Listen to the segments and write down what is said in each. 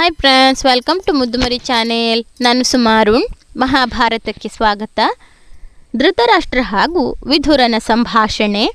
Hi friends welcome to Muddumari channel ನಾನು ಸುಮಾರುಣ್ ಮಹಾಭಾರತಕ್ಕೆ ಸ್ವಾಗತ. ಧೃತರಾಷ್ಟ್ರ ಹಾಗೂ ವಿಧುರನ ಸಂಭಾಷಣೆ.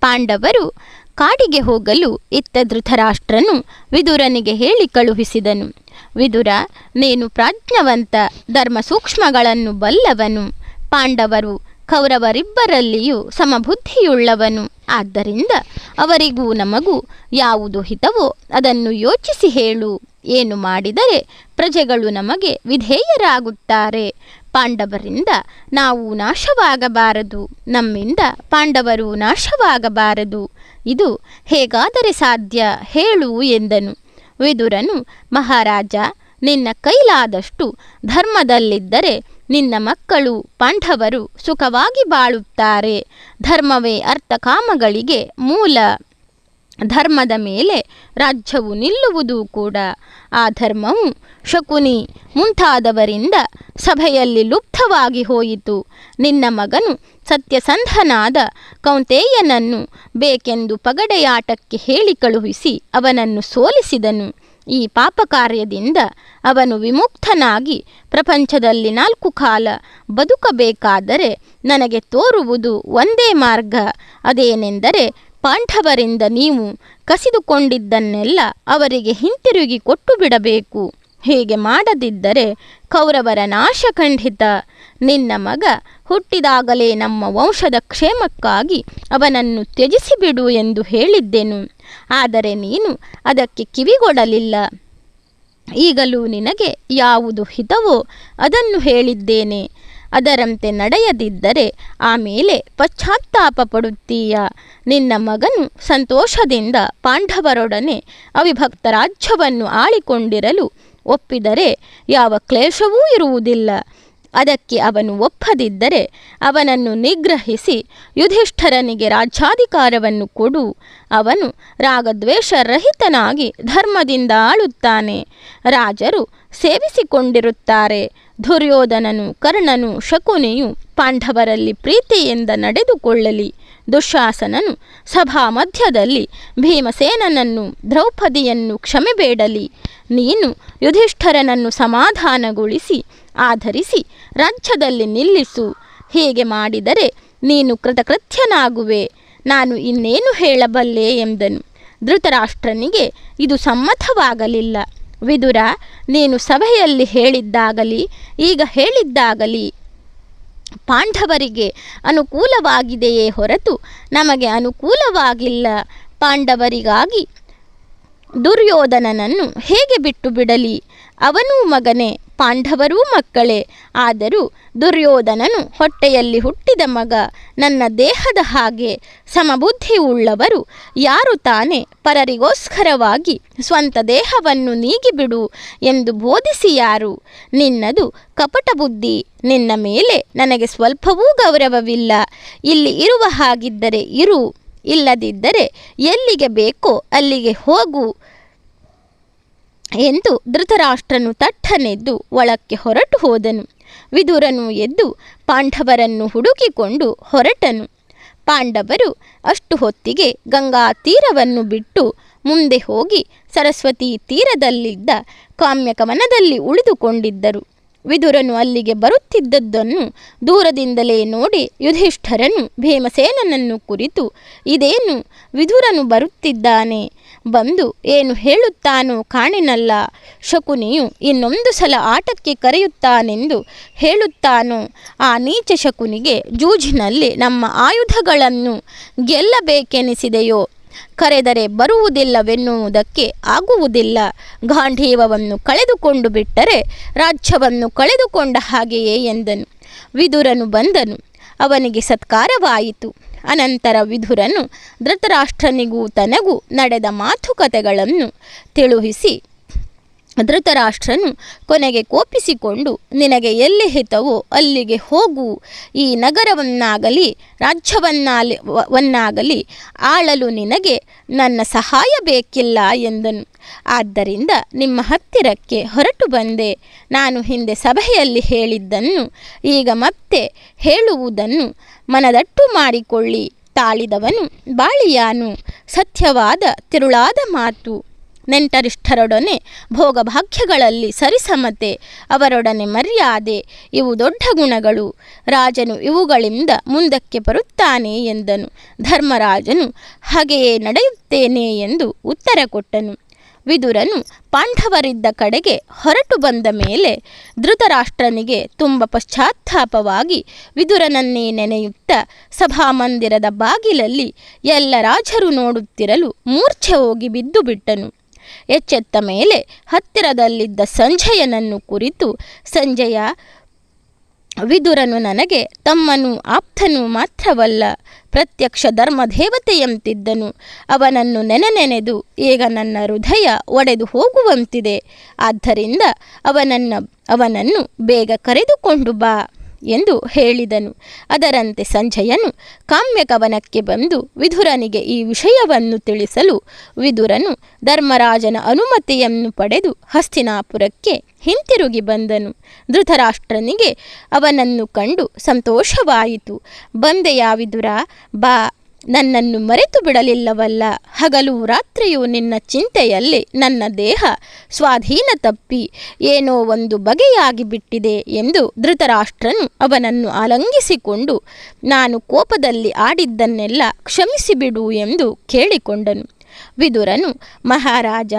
ಪಾಂಡವರು ಕಾಡಿಗೆ ಹೋಗಲು ಇತ್ತ ಧೃತರಾಷ್ಟ್ರನು ವಿದುರನಿಗೆ ಹೇಳಿ ಕಳುಹಿಸಿದನು. ವಿದುರ ನೀನು ಪ್ರಾಜ್ಞವಂತ ಧರ್ಮ ಸೂಕ್ಷ್ಮಗಳನ್ನು ಬಲ್ಲವನು. ಪಾಂಡವರು ಕೌರವರಿಬ್ಬರಲ್ಲಿಯೂ ಸಮಬುದ್ಧಿಯುಳ್ಳವನು. ಆದ್ದರಿಂದ ಅವರಿಗೂ ನಮಗೂ ಯಾವುದು ಹಿತವೋ ಅದನ್ನು ಯೋಚಿಸಿ ಹೇಳು. ಏನು ಮಾಡಿದರೆ ಪ್ರಜೆಗಳು ನಮಗೆ ವಿಧೇಯರಾಗುತ್ತಾರೆ. ಪಾಂಡವರಿಂದ ನಾವು ನಾಶವಾಗಬಾರದು. ನಮ್ಮಿಂದ ಪಾಂಡವರು ನಾಶವಾಗಬಾರದು. ಇದು ಹೇಗಾದರೆ ಸಾಧ್ಯ? ಹೇಳು ಎಂದನು. ವಿದುರನು, ಮಹಾರಾಜ, ನಿನ್ನ ಕೈಲಾದಷ್ಟು ಧರ್ಮದಲ್ಲಿದ್ದರೆ ನಿನ್ನ ಮಕ್ಕಳು ಪಾಂಡವರು ಸುಖವಾಗಿ ಬಾಳುತ್ತಾರೆ. ಧರ್ಮವೇ ಅರ್ಥಕಾಮಗಳಿಗೆ ಮೂಲ. ಧರ್ಮದ ಮೇಲೆ ರಾಜ್ಯವು ನಿಲ್ಲುವುದು ಕೂಡ ಆ ಧರ್ಮವು. ಶಕುನಿ, ಮುಂತಾದವರಿಂದ ಸಭೆಯಲ್ಲಿ ಲುಪ್ತವಾಗಿ ಹೋಯಿತು. ನಿನ್ನ ಮಗನು ಸತ್ಯಸಂಧನಾದ ಕೌಂತೇಯನನ್ನು ಬೇಕೆಂದು ಪಗಡೆಯಾಟಕ್ಕೆ ಹೇಳಿ ಕಳುಹಿಸಿ ಅವನನ್ನು ಸೋಲಿಸಿದನು. ಈ ಪಾಪ ಕಾರ್ಯದಿಂದ ಅವನು ವಿಮುಕ್ತನಾಗಿ ಪ್ರಪಂಚದಲ್ಲಿ ನಾಲ್ಕು ಕಾಲ ಬದುಕಬೇಕಾದರೆ ನನಗೆ ತೋರುವುದು ಒಂದೇ ಮಾರ್ಗ, ಅದೇನೆಂದರೆ ಪಾಂಡವರಿಂದ ನೀವು ಕಸಿದುಕೊಂಡಿದ್ದನ್ನೆಲ್ಲ ಅವರಿಗೆ ಹಿಂತಿರುಗಿ ಕೊಟ್ಟು ಬಿಡಬೇಕು. ಹೀಗೆ ಮಾಡದಿದ್ದರೆ ಕೌರವರ ನಾಶ ಖಂಡಿತ. ನಿನ್ನ ಮಗ ಹುಟ್ಟಿದಾಗಲೇ ನಮ್ಮ ವಂಶದ ಕ್ಷೇಮಕ್ಕಾಗಿ ಅವನನ್ನು ತ್ಯಜಿಸಿಬಿಡು ಎಂದು ಹೇಳಿದ್ದೆನು. ಆದರೆ ನೀನು ಅದಕ್ಕೆ ಕಿವಿಗೊಡಲಿಲ್ಲ. ಈಗಲೂ ನಿನಗೆ ಯಾವುದು ಹಿತವೋ ಅದನ್ನು ಹೇಳಿದ್ದೇನೆ. ಅದರಂತೆ ನಡೆಯದಿದ್ದರೆ ಆಮೇಲೆ ಪಶ್ಚಾತ್ತಾಪ ಪಡುತ್ತೀಯ ನಿನ್ನ ಮಗನು ಸಂತೋಷದಿಂದ ಪಾಂಡವರೊಡನೆ ಅವಿಭಕ್ತ ರಾಜ್ಯವನ್ನು ಆಳಿಕೊಂಡಿರಲು ಒಪ್ಪಿದರೆ ಯಾವ ಕ್ಲೇಶವೂ ಇರುವುದಿಲ್ಲ. ಅದಕ್ಕೆ ಅವನು ಒಪ್ಪದಿದ್ದರೆ ಅವನನ್ನು ನಿಗ್ರಹಿಸಿ ಯುಧಿಷ್ಠರನಿಗೆ ರಾಜ್ಯಾಧಿಕಾರವನ್ನು ಕೊಡು. ಅವನು ರಾಗದ್ವೇಷರಹಿತನಾಗಿ ಧರ್ಮದಿಂದ ಆಳುತ್ತಾನೆ. ರಾಜರು ಸೇವಿಸಿಕೊಂಡಿರುತ್ತಾರೆ. ದುರ್ಯೋಧನನು ಕರ್ಣನು ಶಕುನಿಯು ಪಾಂಡವರಲ್ಲಿ ಪ್ರೀತಿಯಿಂದ ನಡೆದುಕೊಳ್ಳಲಿ. ದುಶಾಸನನು ಸಭಾ ಮಧ್ಯದಲ್ಲಿ ಭೀಮಸೇನನನ್ನು ದ್ರೌಪದಿಯನ್ನು ಕ್ಷಮೆ ಬೇಡಲಿ ನೀನು ಯುಧಿಷ್ಠರನನ್ನು ಸಮಾಧಾನಗೊಳಿಸಿ, ಆಧರಿಸಿ ರಾಜ್ಯದಲ್ಲಿ ನಿಲ್ಲಿಸು. ಹೀಗೆ ಮಾಡಿದರೆ ನೀನು ಕೃತಕೃತ್ಯನಾಗುವೆ. ನಾನು ಇನ್ನೇನು ಹೇಳಬಲ್ಲೆ ಎಂದನು. ಧೃತರಾಷ್ಟ್ರನಿಗೆ ಇದು ಸಮ್ಮತವಾಗಲಿಲ್ಲ. ವಿದುರ, ನೀನು ಸಭೆಯಲ್ಲಿ ಹೇಳಿದ್ದಾಗಲಿ, ಈಗ ಹೇಳಿದ್ದಾಗಲಿ ಪಾಂಡವರಿಗೆ ಅನುಕೂಲವಾಗಿದೆಯೇ ಹೊರತು ನಮಗೆ ಅನುಕೂಲವಾಗಿಲ್ಲ. ಪಾಂಡವರಿಗಾಗಿ ದುರ್ಯೋಧನನನ್ನು ಹೇಗೆ ಬಿಟ್ಟು ಬಿಡಲಿ? ಅವನೂ ಮಗನೇ ಪಾಂಡವರೂ ಮಕ್ಕಳೇ. ಆದರೂ ದುರ್ಯೋಧನನು ಹೊಟ್ಟೆಯಲ್ಲಿ ಹುಟ್ಟಿದ ಮಗ. ನನ್ನ ದೇಹದ ಹಾಗೆ ಸಮಬುದ್ಧಿ ಉಳ್ಳವರು ಯಾರು ತಾನೇ? ಪರರಿಗೋಸ್ಕರವಾಗಿ ಸ್ವಂತ ದೇಹವನ್ನು ನೀಗಿಬಿಡು ಎಂದು ಬೋಧಿಸಿ ಯಾರು? ನಿನ್ನದು ಕಪಟ ಬುದ್ಧಿ. ನಿನ್ನ ಮೇಲೆ ನನಗೆ ಸ್ವಲ್ಪವೂ ಗೌರವವಿಲ್ಲ. ಇಲ್ಲಿ ಇರುವ ಹಾಗಿದ್ದರೆ ಇರು. ಇಲ್ಲದಿದ್ದರೆ ಎಲ್ಲಿಗೆ ಬೇಕೋ ಅಲ್ಲಿಗೆ ಹೋಗು. ಎಂದು ಧೃತರಾಷ್ಟ್ರನು ತಟ್ಟನೆದ್ದು ಒಳಕ್ಕೆ ಹೊರಟು ಹೋದನು. ವಿದುರನು ಎದ್ದು ಪಾಂಡವರನ್ನು ಹುಡುಕಿಕೊಂಡು ಹೊರಟನು. ಪಾಂಡವರು ಅಷ್ಟು ಹೊತ್ತಿಗೆ ಗಂಗಾ ತೀರವನ್ನು ಬಿಟ್ಟು ಮುಂದೆ ಹೋಗಿ ಸರಸ್ವತಿ ತೀರದಲ್ಲಿದ್ದ ಕಾಮ್ಯಕವನದಲ್ಲಿ ಉಳಿದುಕೊಂಡಿದ್ದರು. ವಿದುರನು ಅಲ್ಲಿಗೆ ಬರುತ್ತಿದ್ದದ್ದನ್ನು ದೂರದಿಂದಲೇ ನೋಡಿ ಯುಧಿಷ್ಠರನು ಭೀಮಸೇನನನ್ನು ಕುರಿತು, ಇದೇನು? ವಿದುರನು ಬರುತ್ತಿದ್ದಾನೆ. ಬಂದು ಏನು ಹೇಳುತ್ತಾನೋ ಕಾಣಿನಲ್ಲ. ಶಕುನಿಯು ಇನ್ನೊಂದು ಸಲ ಆಟಕ್ಕೆ ಕರೆಯುತ್ತಾನೆಂದು ಹೇಳುತ್ತಾನೋ. ಆ ನೀಚ ಶಕುನಿಗೆ ಜೂಜಿನಲ್ಲಿ ನಮ್ಮ ಆಯುಧಗಳನ್ನು ಗೆಲ್ಲಬೇಕೆನಿಸಿದೆಯೋ? ಕರೆದರೆ ಬರುವುದಿಲ್ಲವೆನ್ನುವುದಕ್ಕೆ ಆಗುವುದಿಲ್ಲ. ಗಾಂಧೀವವನ್ನು ಕಳೆದುಕೊಂಡು ಬಿಟ್ಟರೆ ರಾಜ್ಯವನ್ನು ಕಳೆದುಕೊಂಡ ಹಾಗೆಯೇ ಎಂದನು. ವಿದುರನು ಬಂದನು. ಅವನಿಗೆ ಸತ್ಕಾರವಾಯಿತು. ಅನಂತರ ವಿಧುರನು ಧೃತರಾಷ್ಟ್ರನಿಗೂ ತನಗೂ ನಡೆದ ಮಾತುಕತೆಗಳನ್ನು ತಿಳುಹಿಸಿ ಧೃತರಾಷ್ಟ್ರನು ಕೊನೆಗೆ ಕೋಪಿಸಿಕೊಂಡು, ನಿನಗೆ ಎಲ್ಲಿ ಹಿತವೋ ಅಲ್ಲಿಗೆ ಹೋಗು. ಈ ನಗರವನ್ನಾಗಲಿ, ರಾಜ್ಯವನ್ನಾಲಿ ವನ್ನಾಗಲಿ ಆಳಲು ನಿನಗೆ ನನ್ನ ಸಹಾಯ ಬೇಕಿಲ್ಲ ಎಂದನು. ಆದ್ದರಿಂದ ನಿಮ್ಮ ಹತ್ತಿರಕ್ಕೆ ಹೊರಟು ಬಂದೆ. ನಾನು ಹಿಂದೆ ಸಭೆಯಲ್ಲಿ ಹೇಳಿದ್ದನ್ನು ಈಗ ಮತ್ತೆ ಹೇಳುವುದನ್ನು ಮನದಟ್ಟು ಮಾಡಿಕೊಳ್ಳಿ. ತಾಳಿದವನು ಬಾಳಿಯಾನು. ಸತ್ಯವಾದ, ತಿರುಳಾದ ಮಾತು. ನೆಂಟರಿಷ್ಠರೊಡನೆ ಭೋಗಭಾಗ್ಯಗಳಲ್ಲಿ ಸರಿಸಮತೆ, ಅವರೊಡನೆ ಮರ್ಯಾದೆ, ಇವು ದೊಡ್ಡ ಗುಣಗಳು. ರಾಜನು ಇವುಗಳಿಂದ ಮುಂದಕ್ಕೆ ಬರುತ್ತಾನೆ ಎಂದನು. ಧರ್ಮರಾಜನು, ಹಾಗೆಯೇ ನಡೆಯುತ್ತೇನೆ ಎಂದು ಉತ್ತರ ಕೊಟ್ಟನು. ವಿದುರನು ಪಾಂಡವರಿದ್ದ ಕಡೆಗೆ ಹೊರಟು ಬಂದ ಮೇಲೆ ಧೃತರಾಷ್ಟ್ರನಿಗೆ ತುಂಬ ಪಶ್ಚಾತ್ತಾಪವಾಗಿ ವಿದುರನನ್ನೇ ನೆನೆಯುತ್ತಾ ಸಭಾಮಂದಿರದ ಬಾಗಿಲಲ್ಲಿ ಎಲ್ಲ ರಾಜರು ನೋಡುತ್ತಿರಲು ಮೂರ್ಛೆ ಹೋಗಿ ಬಿದ್ದು ಬಿಟ್ಟನು. ಎಚ್ಚೆತ್ತ ಮೇಲೆ ಹತ್ತಿರದಲ್ಲಿದ್ದ ಸಂಜಯನನ್ನು ಕುರಿತು ಸಂಜಯ, ವಿದುರನು ನನಗೆ, ತಮ್ಮನು ಆಪ್ತನು ಮಾತ್ರವಲ್ಲ, ಪ್ರತ್ಯಕ್ಷ ಧರ್ಮದೇವತೆಯಂತಿದ್ದನು. ಅವನನ್ನು ನೆನೆ ನೆನೆದು ಈಗ ನನ್ನ ಹೃದಯ ಒಡೆದು ಹೋಗುವಂತಿದೆ. ಆದ್ದರಿಂದ ಅವನನ್ನು ಅವನನ್ನು ಬೇಗ ಕರೆದುಕೊಂಡು ಬಾ. ಎಂದು ಹೇಳಿದನು. ಅದರಂತೆ ಸಂಜಯನು ಕಾಮ್ಯಕವನಕ್ಕೆ ಬಂದು ವಿಧುರನಿಗೆ ಈ ವಿಷಯವನ್ನು ತಿಳಿಸಲು ವಿದುರನು ಧರ್ಮರಾಜನ ಅನುಮತಿಯನ್ನು ಪಡೆದು ಹಸ್ತಿನಾಪುರಕ್ಕೆ ಹಿಂತಿರುಗಿ ಬಂದನು. ಧೃತರಾಷ್ಟ್ರನಿಗೆ ಅವನನ್ನು ಕಂಡು ಸಂತೋಷವಾಯಿತು. ಬಂದೆಯಾ ವಿದುರ? ಬಾ. ನನ್ನನ್ನು ಮರೆತು ಬಿಡಲಿಲ್ಲವಲ್ಲ. ಹಗಲು ರಾತ್ರಿಯೂ ನಿನ್ನ ಚಿಂತೆಯಲ್ಲಿ ನನ್ನ ದೇಹ ಸ್ವಾಧೀನ ತಪ್ಪಿ ಏನೋ ಒಂದು ಬಗೆಯಾಗಿ ಬಿಟ್ಟಿದೆ ಎಂದು ಧೃತರಾಷ್ಟ್ರನು ಅವನನ್ನು ಆಲಂಗಿಸಿಕೊಂಡು ನಾನು ಕೋಪದಲ್ಲಿ ಆಡಿದ್ದನ್ನೆಲ್ಲ ಕ್ಷಮಿಸಿಬಿಡು ಎಂದು ಕೇಳಿಕೊಂಡನು. ವಿದುರನು, ಮಹಾರಾಜ,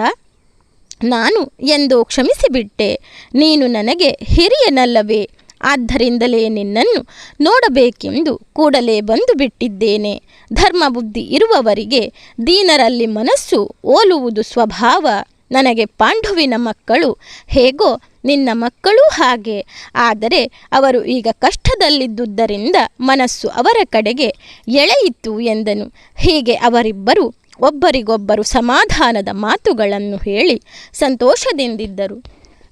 ನಾನು ಎಂದೋ ಕ್ಷಮಿಸಿಬಿಟ್ಟೆ. ನೀನು ನನಗೆ ಹಿರಿಯನಲ್ಲವೇ. ಆದ್ದರಿಂದಲೇ ನಿನ್ನನ್ನು ನೋಡಬೇಕೆಂದು ಕೂಡಲೇ ಬಂದು ಬಿಟ್ಟಿದ್ದೇನೆ. ಧರ್ಮಬುದ್ಧಿ ಇರುವವರಿಗೆ ದೀನರಲ್ಲಿ ಮನಸ್ಸು ಓಲುವುದು ಸ್ವಭಾವ. ನನಗೆ ಪಾಂಡುವಿನ ಮಕ್ಕಳು ಹೇಗೋ ನಿನ್ನ ಮಕ್ಕಳೂ ಹಾಗೆ. ಆದರೆ ಅವರು ಈಗ ಕಷ್ಟದಲ್ಲಿದ್ದುದರಿಂದ ಮನಸ್ಸು ಅವರ ಕಡೆಗೆ ಎಳೆಯಿತು ಎಂದನು. ಹೀಗೆ ಅವರಿಬ್ಬರು ಒಬ್ಬರಿಗೊಬ್ಬರು ಸಮಾಧಾನದ ಮಾತುಗಳನ್ನು ಹೇಳಿ ಸಂತೋಷದಿಂದಿದ್ದರು.